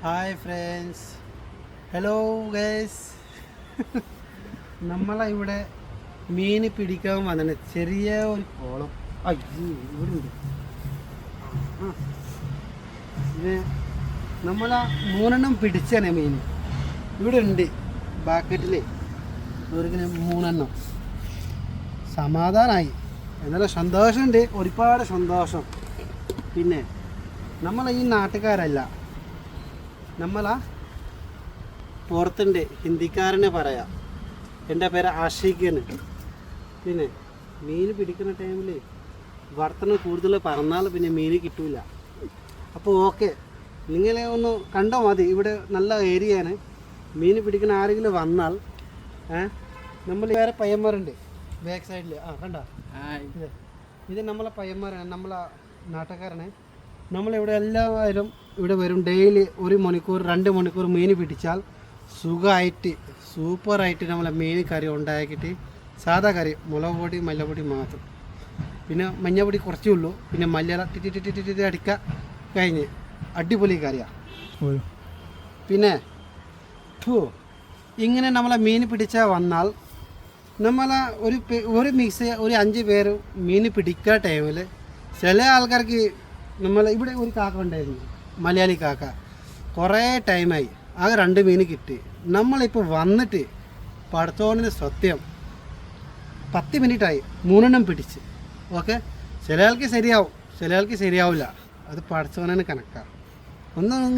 Hi friends hello guys നമ്മളെ ഇവിടെ മീൻ പിടിക്കാൻ വന്നിട്ട് ചെറിയ ഒരു കോളം ഇവിടെ. ഇത് നമ്മളാ മൂന്നെണ്ണം പിടിച്ചാണ് മീൻ ഇവിടെ ഉണ്ട് ബാക്കറ്റിൽ ഇവർക്കിന് മൂന്നെണ്ണം. സമാധാനമായി എന്നാലും സന്തോഷമുണ്ട്. ഒരുപാട് സന്തോഷം. പിന്നെ നമ്മൾ ഈ നാട്ടുകാരല്ല. നമ്മളാ പുറത്തുണ്ട്. ഹിന്ദിക്കാരനെ പറയാം. എന്റെ പേര് ആഷിഖന് പിന്നെ മീൻ പിടിക്കുന്ന ടൈമിൽ വർത്തനം കൂടുതൽ പറഞ്ഞാൽ പിന്നെ മീൻ കിട്ടൂല. അപ്പോൾ ഓക്കെ. നിങ്ങളെ ഒന്ന് കണ്ടോ മതി. ഇവിടെ നല്ല ഏരിയയാണ്. മീൻ പിടിക്കുന്ന ആരെങ്കിലും വന്നാൽ നമ്മൾ വേറെ പയ്യന്മാരുണ്ട്. ബാക്ക് സൈഡിൽ. ആ കണ്ടോ? ഇത്. ഇത് നമ്മളെ പയ്യന്മാരാണ്. നമ്മളെ നാട്ടുകാരനെ നമ്മളിവിടെ എല്ലാവരും ഇവിടെ വരും ഡെയിലി ഒരു മണിക്കൂർ രണ്ട് മണിക്കൂർ മീൻ പിടിച്ചാൽ സുഖമായിട്ട് സൂപ്പറായിട്ട് നമ്മളെ മീൻ കറി ഉണ്ടാക്കിയിട്ട് സാധാ കറി മുളക് പൊടി മല്ലപ്പൊടി മാത്രം. പിന്നെ മഞ്ഞപ്പൊടി കുറച്ചേ ഉള്ളൂ. പിന്നെ മല്ലല ടിറ്റി ടിറ്റി ടിറ്റി ടിറ്റി അടിക്കുക കഴിഞ്ഞ് അടിപൊളി കറിയാണ് പിന്നെ ഫു, ഇങ്ങനെ നമ്മളെ മീൻ പിടിച്ചാൽ വന്നാൽ നമ്മളെ ഒരു ഒരു മിക്സ് ഒരു അഞ്ച് പേര് മീൻ പിടിക്കുക ടൈമിൽ ചില ആൾക്കാർക്ക് നമ്മളെ ഇവിടെ ഒരു കാക്ക ഉണ്ടായിരുന്നു. മലയാളി കാക്ക കുറേ ടൈമായി. ആകെ രണ്ട് മീൻ കിട്ടി. നമ്മളിപ്പോൾ വന്നിട്ട് പടത്തോണിന് സത്യം പത്ത് മിനിറ്റായി. മൂന്നെണ്ണം പിടിച്ച്. ഓക്കെ? ചില ആൾക്ക് ശരിയാവും. ചില ആൾക്ക് ശരിയാവില്ല. അത് പടച്ചോനെ കണക്കാണ് ഒന്ന്